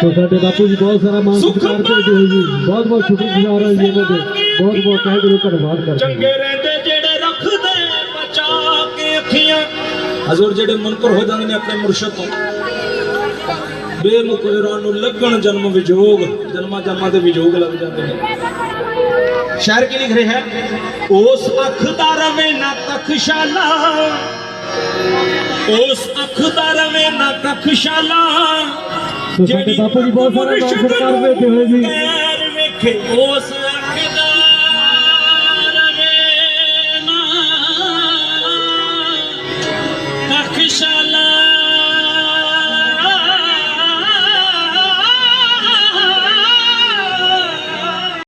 ਤੋ ਸਾਡੇ ਬਾਪੂ ਜੀ ਬਹੁਤ ਸਾਰਾ ਮਾਨ ਸਤਿਕਾਰ ਕਰਦੇ ਹੋਏ ਜੀ। ਬਹੁਤ ਬਹੁਤ ਸ਼ੁਕਰਗੁਜ਼ਾਰ ਹਾਂ ਜੀ ਇਹਨਾਂ ਦੇ। ਬਹੁਤ ਬਹੁਤ ਕਹਿ ਦਿਓ ਧੰਨਵਾਦ ਕਰਦੇ। ਚੰਗੇ ਰਹਿੰਦੇ ਜਿਹੜੇ ਰੱਖਦੇ ਬਚਾ ਕੇ ਅੱਖੀਆਂ ਹਜ਼ੂਰ ਜਿਹੜੇ ਮੁਨਕਰ ਹੋ ਜਾਂਦੇ ਨੇ ਆਪਣੇ ਮੁਰਸ਼ਦ ਤੋਂ। ਬੇਮੁਕਰਾਂ ਨੂੰ ਲੱਗਣ ਜਨਮ ਵਿਜੋਗ। ਜਨਮਾਂ ਜਨਮਾਂ ਦੇ ਵਿਜੋਗ ਲੱਗ ਜਾਂਦੇ ਨੇ। ਸ਼ਾਇਰ ਕੀ ਲਿਖ ਰਿਹਾ ਹੈ? ਉਸ ਅੱਖ ਦਾ ਰਵੇ ਨਾ ਤਖਸ਼ਾਲਾ। ਉਸ ਅੱਖ ਨਾ ਤੋ ਸਾਡੇ ਬਾਪੂ ਜੀ ਬਹੁਤ ਸਾਰਾ ਮਾਨ ਸਤਿਕਾਰ ਕਰਦੇ ਹੋਏ ਜੀ। ਗੈਰ ਵੇਖੇ ਉਸ ਅੱਖ ਦਾ